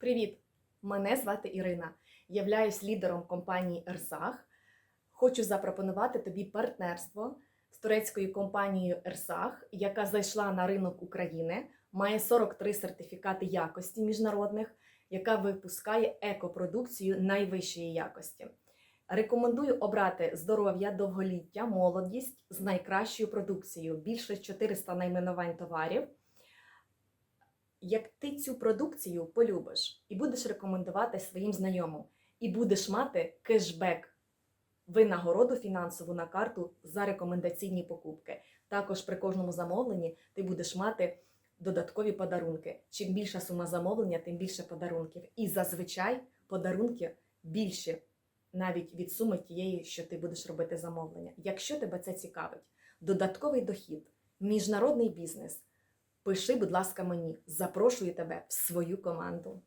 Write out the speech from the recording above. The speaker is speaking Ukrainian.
Привіт! Мене звати Ірина. Являюсь лідером компанії Ерсах. Хочу запропонувати тобі партнерство з турецькою компанією Ерсах, яка зайшла на ринок України, має 43 сертифікати якості міжнародних, яка випускає екопродукцію найвищої якості. Рекомендую обрати здоров'я, довголіття, молодість з найкращою продукцією, більше 400 найменувань товарів. Як ти цю продукцію полюбиш і будеш рекомендувати своїм знайомим, і будеш мати кешбек, винагороду фінансову на карту за рекомендаційні покупки. Також при кожному замовленні ти будеш мати додаткові подарунки. Чим більша сума замовлення, тим більше подарунків. І зазвичай подарунки більші навіть від суми тієї, що ти будеш робити замовлення. Якщо тебе це цікавить, додатковий дохід, міжнародний бізнес. Пиши, будь ласка, мені, запрошую тебе в свою команду.